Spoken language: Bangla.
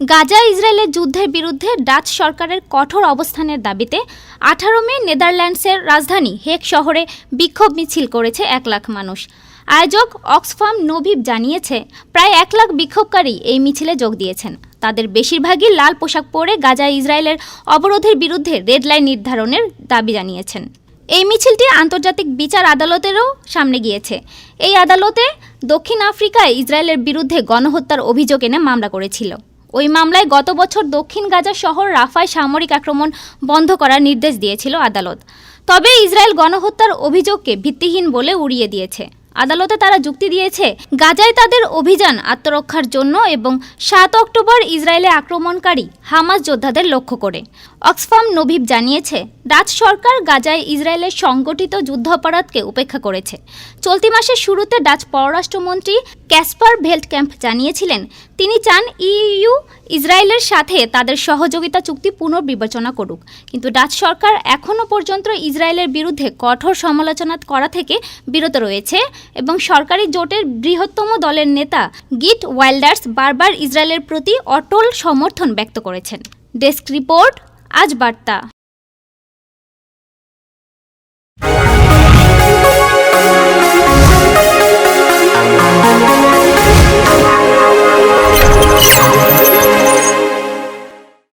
গাজা ইসরায়েলের যুদ্ধের বিরুদ্ধে ডাচ সরকারের কঠোর অবস্থানের দাবিতে আঠারো মে নেদারল্যান্ডসের রাজধানী হেক শহরে বিক্ষোভ মিছিল করেছে এক লাখ মানুষ। আয়োজক অক্সফার্ম নভিব জানিয়েছে, প্রায় এক লাখ বিক্ষোভকারী এই মিছিলে যোগ দিয়েছেন। তাদের বেশিরভাগই লাল পোশাক পরে গাজা ইসরায়েলের অবরোধের বিরুদ্ধে রেড লাইন নির্ধারণের দাবি জানিয়েছেন। এই মিছিলটি আন্তর্জাতিক বিচার আদালতেরও সামনে গিয়েছে। এই আদালতে দক্ষিণ আফ্রিকায় ইসরায়েলের বিরুদ্ধে গণহত্যার অভিযোগ এনে মামলা করেছিল। ওই মামলায় গত বছর দক্ষিণ গাজা শহর রাফায় সামরিক আক্রমণ বন্ধ করার নির্দেশ দিয়েছিল আদালত। তবে ইসরায়েল গণহত্যার অভিযোগকে ভিত্তিহীন বলে উড়িয়ে দিয়েছে। আদালতে তারা যুক্তি দিয়েছে, গাজায় তাদের অভিযান আত্মরক্ষার জন্য এবং সাত অক্টোবর ইসরায়েলে আক্রমণকারী হামাস যোদ্ধাদের লক্ষ্য করে। অক্সফাম নভিব জানিয়েছে ডাচ সরকার গাজায় ইসরায়েলের সংগঠিত যুদ্ধাপরাধকে উপেক্ষা করেছে। চলতি মাসের শুরুতে ডাচ পররাষ্ট্রমন্ত্রী ক্যাসপার ভেল্ট ক্যাম্প জানিয়েছিলেন, তিনি চান ইইউ ইসরায়েলের সাথে তাদের সহযোগিতা চুক্তি পুনর্বিবেচনা করুক। কিন্তু ডাচ সরকার এখনও পর্যন্ত ইসরায়েলের বিরুদ্ধে কঠোর সমালোচনা করা থেকে বিরত রয়েছে এবং সরকারি জোটের বৃহত্তম দলের নেতা গিট ওয়াইল্ডার্স বারবার ইসরায়েলের প্রতি অটল সমর্থন ব্যক্ত করেছেন। ডেস্ক রিপোর্ট, আজ বার্তা।